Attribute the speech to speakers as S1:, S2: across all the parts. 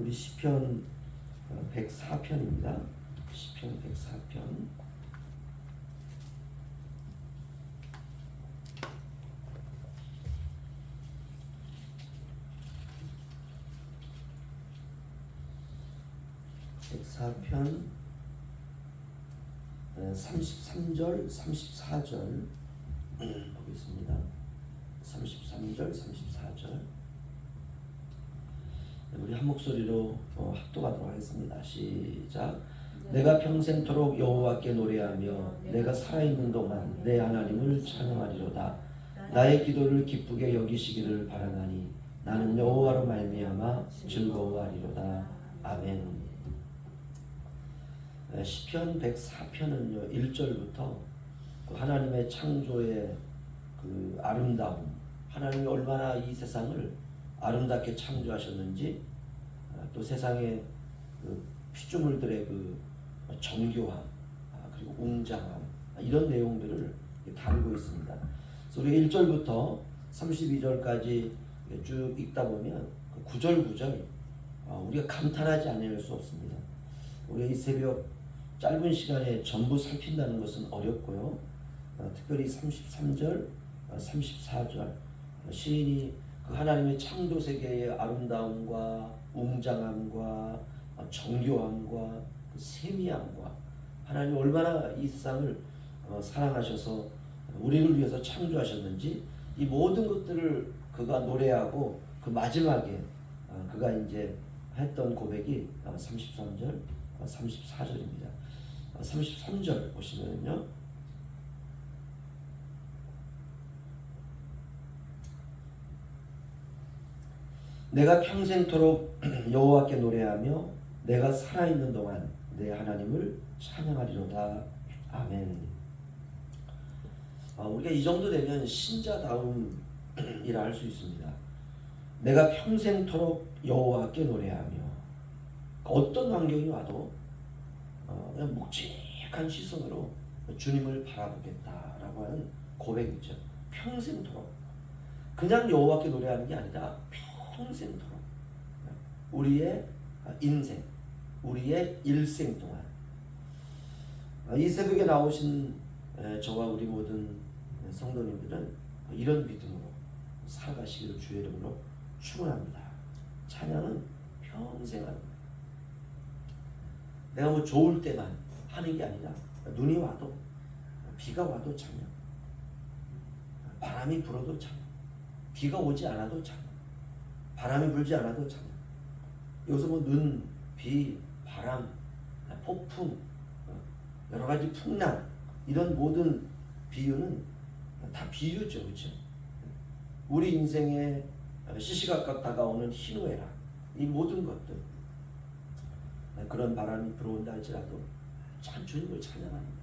S1: 우리 시편 104편입니다. 시편 104편. 백사편 33절, 34절 보겠습니다. 33절, 34절. 우리 한 목소리로 어, 합독하도록 하겠습니다. 시작. 내가 평생토록 여호와께 노래하며 내가 살아있는 동안 내 하나님을 찬양하리로다. 나의 기도를 기쁘게 여기시기를 바라나니 나는 여호와로 말미암아 즐거워하리로다. 아멘. 에, 시편 104편은요 1절부터 그 하나님의 창조의 그 아름다움, 하나님이 얼마나 이 세상을 아름답게 창조하셨는지 아, 또 세상의 그 피조물들의 그 정교함 아, 그리고 웅장함 아, 이런 내용들을 다루고 있습니다. 우리가 1절부터 32절까지 쭉 읽다 보면 그 구절 구절 아, 우리가 감탄하지 않을 수 없습니다. 우리가 이 새벽 짧은 시간에 전부 살핀다는 것은 어렵고요. 어, 특별히 33절, 어, 34절 시인이 그 하나님의 창조 세계의 아름다움과 웅장함과 어, 정교함과 그 세미함과 하나님 얼마나 이 세상을 어, 사랑하셔서 우리를 위해서 창조하셨는지 이 모든 것들을 그가 노래하고 그 마지막에 어, 그가 이제 했던 고백이 어, 33절, 어, 34절입니다. 33절 보시면요. 내가 평생토록 여호와께 노래하며 내가 살아있는 동안 내 하나님을 찬양하리로다. 아멘. 아, 우리가 이 정도 되면 신자다움이라 할 수 있습니다. 내가 평생토록 여호와께 노래하며 어떤 환경이 와도 어, 그냥 묵직한 시선으로 주님을 바라보겠다라고 하는 고백이죠. 평생토록 그냥 여호와께 노래하는 게 아니라 평생토록 우리의 인생, 우리의 일생 동안. 어, 이 새벽에 나오신 에, 저와 우리 모든 성도님들은 이런 믿음으로 살아가시기를 주의 이름으로 축원합니다. 찬양은 평생 합니다. 내가 뭐 좋을 때만 하는 게 아니라 눈이 와도 비가 와도 찬양. 바람이 불어도 찬양. 비가 오지 않아도 찬양 바람이 불지 않아도 찬양 여기서 뭐 눈, 비, 바람, 폭풍 여러 가지 풍랑 이런 모든 비유는 다 비유죠 그렇죠? 우리 인생에 시시각각 다가오는 희노애락 이 모든 것들. 그런 바람이 불어온다 할지라도 참 주님을 찬양합니다.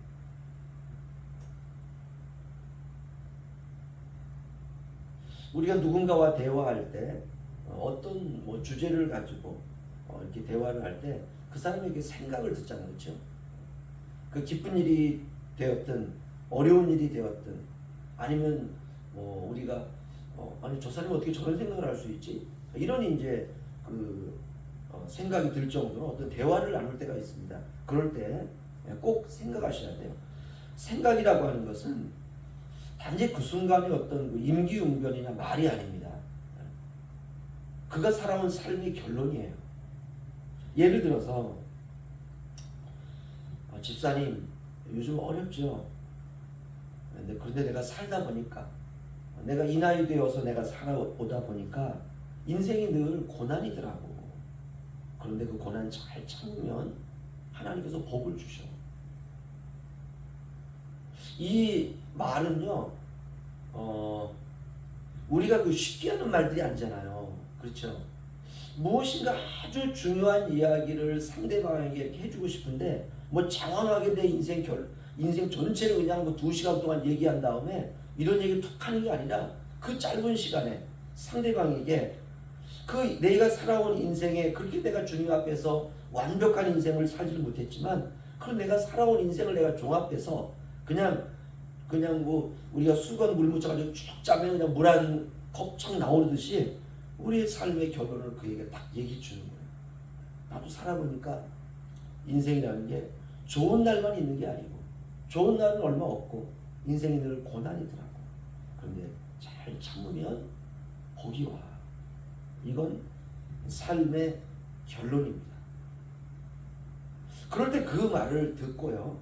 S1: 우리가 누군가와 대화할 때 어떤 뭐 주제를 가지고 어, 이렇게 대화를 할 때 그 사람에게 생각을 듣잖아요, 그렇죠? 그 기쁜 일이 되었든 어려운 일이 되었든 아니면 뭐 우리가 어, 아니 저 사람이 어떻게 저런 생각을 할 수 있지? 이런 이제 그 어, 생각이 들 정도로 어떤 대화를 나눌 때가 있습니다. 그럴 때 꼭 생각하셔야 돼요. 생각이라고 하는 것은 단지 그 순간의 어떤 그 임기응변이나 말이 아닙니다. 그가 살아온 삶의 결론이에요. 예를 들어서 어, 집사님 요즘 어렵죠. 그런데 내가 살다 보니까 내가 이 나이 되어서 내가 살아오다 보니까 인생이 늘 고난이더라고. 그런데 그 고난 잘 참으면 하나님께서 복을 주셔. 이 말은요, 어, 우리가 그 쉽게 하는 말들이 아니잖아요. 그렇죠? 무엇인가 아주 중요한 이야기를 상대방에게 해주고 싶은데, 뭐 장황하게 내 인생 결, 인생 전체를 그냥 뭐 두 시간 동안 얘기한 다음에 이런 얘기 툭 하는 게 아니라 그 짧은 시간에 상대방에게 그 내가 살아온 인생에 그렇게 내가 주님 앞에서 완벽한 인생을 살지를 못했지만 그런 내가 살아온 인생을 내가 종합해서 그냥 그냥 뭐 우리가 수건 물 묻혀가지고 쭉 짜면 그냥 물 한컵착 나오듯이 우리의 삶의 결론을 그에게 딱 얘기해 주는 거예요. 나도 살아보니까 인생이라는 게 좋은 날만 있는 게 아니고 좋은 날은 얼마 없고 인생이 늘 고난이더라고. 그런데 잘 참으면 복이 와. 이건 삶의 결론입니다. 그럴 때 그 말을 듣고요.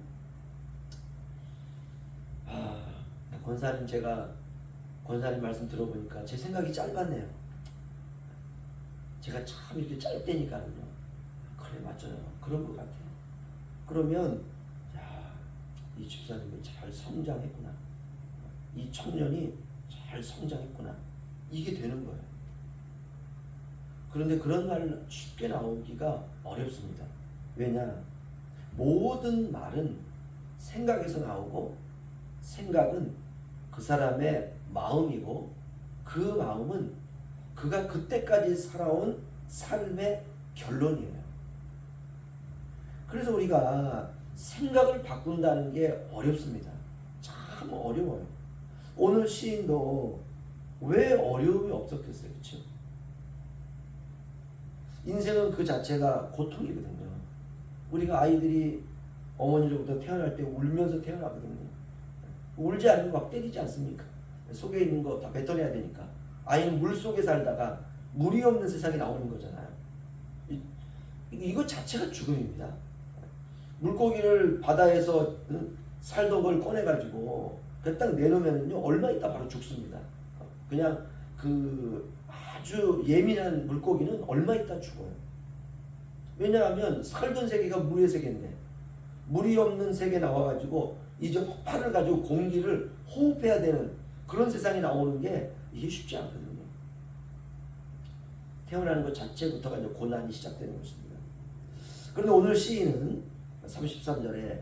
S1: 아, 권사님 제가 권사님 말씀 들어보니까 제 생각이 짧았네요. 제가 참 이렇게 짧다니까요. 그래 맞아요. 그런 것 같아요. 그러면 야, 이 집사님이 잘 성장했구나. 이 청년이 잘 성장했구나. 이게 되는 거예요. 그런데 그런 말 쉽게 나오기가 어렵습니다. 왜냐? 모든 말은 생각에서 나오고 생각은 그 사람의 마음이고 그 마음은 그가 그때까지 살아온 삶의 결론이에요. 그래서 우리가 생각을 바꾼다는 게 어렵습니다. 참 어려워요. 오늘 시인도 왜 어려움이 없었겠어요? 그렇죠? 인생은 그 자체가 고통이거든요. 우리가 아이들이 어머니로부터 태어날 때 울면서 태어나거든요. 울지 않으면 막 때리지 않습니까? 속에 있는 거 다 뱉어내야 되니까. 아이는 물 속에 살다가 물이 없는 세상에 나오는 거잖아요. 이, 이거 자체가 죽음입니다. 물고기를 바다에서 응? 살던 걸 꺼내가지고 딱 내놓으면요 얼마 있다 바로 죽습니다. 그냥 그 아주 예민한 물고기는 얼마 있다 죽어요. 왜냐하면 살던 세계가 물의 세계인데 물이 없는 세계 나와가지고 이제 팔을 가지고 공기를 호흡해야 되는 그런 세상에 나오는 게 이게 쉽지 않거든요. 태어나는 것 자체부터가 이제 고난이 시작되는 것입니다. 그런데 오늘 시인은 33절에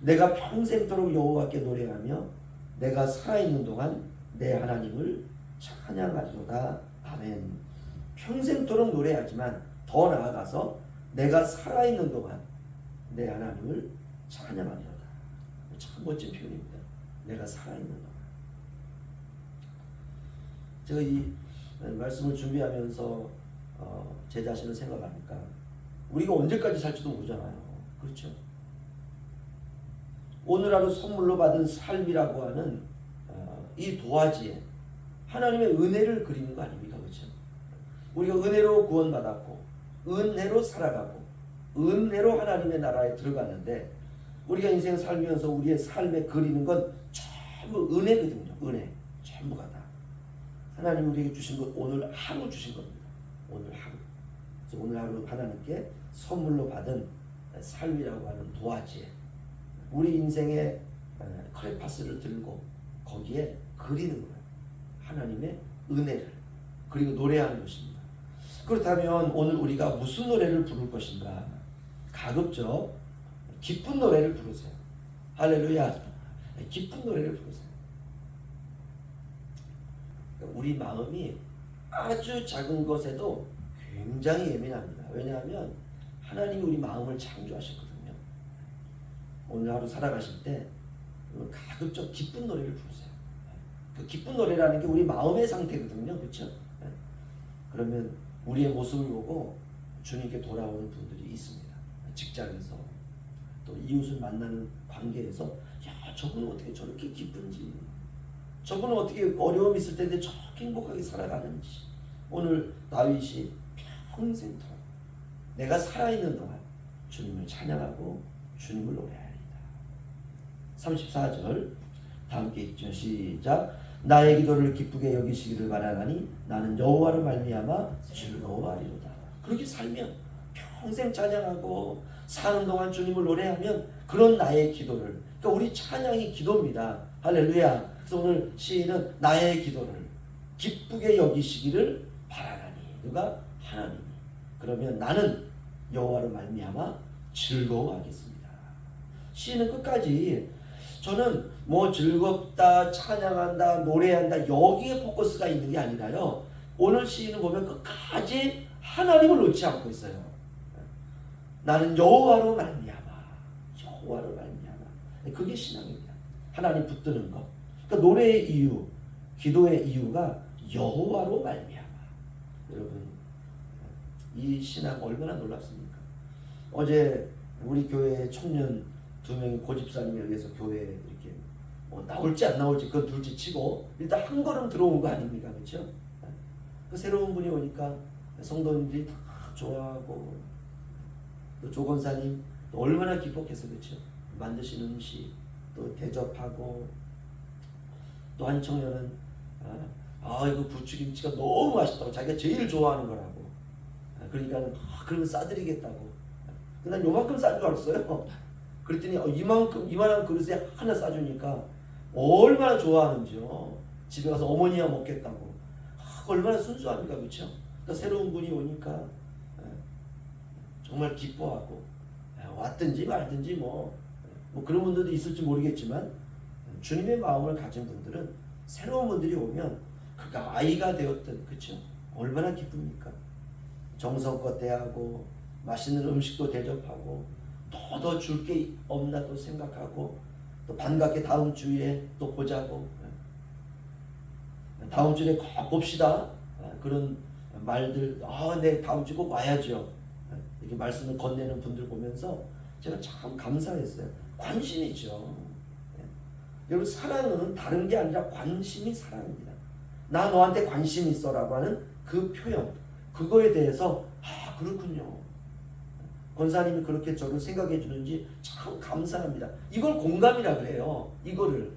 S1: 내가 평생토록 여호와께 노래하며 내가 살아있는 동안 내 하나님을 찬양하리로다. 아멘. 평생토록 노래하지만 더 나아가서 내가 살아있는 동안 내 하나님을 찬양하리로다. 참 멋진 표현입니다. 내가 살아있는 동안. 제가 이 말씀을 준비하면서 어, 제 자신을 생각하니까 우리가 언제까지 살지도 모르잖아요. 그렇죠? 오늘 하루 선물로 받은 삶이라고 하는 어, 이 도화지에 하나님의 은혜를 그리는 거 아닙니까? 그렇죠? 우리가 은혜로 구원받았고 은혜로 살아가고 은혜로 하나님의 나라에 들어갔는데 우리가 인생 살면서 우리의 삶에 그리는 건 전부 은혜거든요. 은혜. 전부가 다. 하나님 우리에게 주신 것 오늘 하루 주신 겁니다. 오늘 하루. 그래서 오늘 하루 하나님께 선물로 받은 삶이라고 하는 도화지에 우리 인생의 크레파스를 들고 거기에 그리는 거예요. 하나님의 은혜를 그리고 노래하는 것입니다. 그렇다면 오늘 우리가 무슨 노래를 부를 것인가? 가급적 기쁜 노래를 부르세요. 할렐루야. 기쁜 노래를 부르세요. 우리 마음이 아주 작은 것에도 굉장히 예민합니다. 왜냐하면 하나님이 우리 마음을 창조하셨거든요. 오늘 하루 살아가실 때 가급적 기쁜 노래를 부르세요. 그 기쁜 노래라는 게 우리 마음의 상태거든요. 그렇죠? 그러면 우리의 모습을 보고 주님께 돌아오는 분들이 있습니다. 직장에서 또 이웃을 만나는 관계에서 야 저분은 어떻게 저렇게 기쁜지 저분은 어떻게 어려움 있을 텐데 저렇게 행복하게 살아가는지. 오늘 다윗이 평생토록 내가 살아있는 동안 주님을 찬양하고 주님을 노래하리다. 34절. 다 함께 읽죠. 시작. 나의 기도를 기쁘게 여기시기를 바라나니 나는 여호와로 말미암아 즐거워하리로다. 그렇게 살면 평생 찬양하고 사는 동안 주님을 노래하면 그런 나의 기도를 그러니까 우리 찬양이 기도입니다. 할렐루야. 그래서 오늘 시인은 나의 기도를 기쁘게 여기시기를 바라나니 누가 하나님이 그러면 나는 여호와로 말미암아 즐거워하겠습니다. 시인은 끝까지 저는 뭐 즐겁다 찬양한다 노래한다 여기에 포커스가 있는 게 아니라요. 오늘 시인을 보면 끝까지 하나님을 놓지 않고 있어요. 나는 여호와로 말미암아 여호와로 말미암아 그게 신앙입니다. 하나님 붙드는 것. 그러니까 노래의 이유, 기도의 이유가 여호와로 말미암아. 여러분 이 신앙 얼마나 놀랍습니까? 어제 우리 교회 청년 두 명이 고집사님에 의해서 교회에 이렇게 뭐 나올지 안 나올지 그건 둘째 치고 일단 한 걸음 들어온 거 아닙니까? 그렇죠? 그 새로운 분이 오니까 성도님들이 다 좋아하고 또 조건사님 또 얼마나 기뻤겠어 그렇죠? 만드신 음식 또 대접하고 또 한 청년은 아, 아 이거 부추김치가 너무 맛있다고. 자기가 제일 좋아하는 거라고. 아, 그러니까 아, 그러면 싸드리겠다고. 난 요만큼 싼 줄 알았어요. 그랬더니 어, 이만큼 이만한 그릇에 하나 싸주니까 얼마나 좋아하는지요. 집에 가서 어머니야 먹겠다고. 아, 얼마나 순수합니까 그렇죠? 그러니까 새로운 분이 오니까 아, 정말 기뻐하고 아, 왔든지 말든지 뭐, 뭐 그런 분들도 있을지 모르겠지만 주님의 마음을 가진 분들은 새로운 분들이 오면 그가 아이가 되었든 그렇죠 얼마나 기쁩니까? 정성껏 대하고 맛있는 음식도 대접하고 더 더 줄 게 없나 또 생각하고 또 반갑게 다음 주에 또 보자고. 다음 주에 꼭 봅시다. 그런 말들 아네 다음 주에 꼭 와야죠. 이렇게 말씀을 건네는 분들 보면서 제가 참 감사했어요. 관심이죠. 여러분 사랑은 다른 게 아니라 관심이 사랑입니다. 나 너한테 관심 있어라고 하는 그 표현 그거에 대해서 아 그렇군요. 권사님이 그렇게 저를 생각해 주는지 참 감사합니다. 이걸 공감이라 그래요. 이거를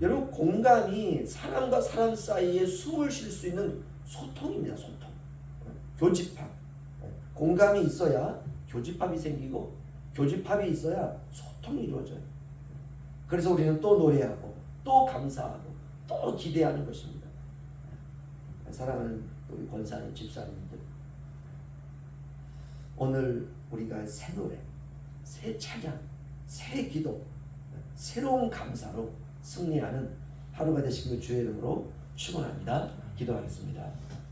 S1: 여러분 공감이 사람과 사람 사이에 숨을 쉴 수 있는 소통입니다. 소통 교집합 공감이 있어야 교집합이 생기고 교집합이 있어야 소통이 이루어져요. 그래서 우리는 또 노래하고 또 감사하고 또 기대하는 것입니다. 사랑하는 우리 권사님 집사님들 오늘 우리가 새 노래, 새 찬양, 새 기도, 새로운 감사로 승리하는 하루가 되시길 주의 이름으로 축원합니다. 기도하겠습니다.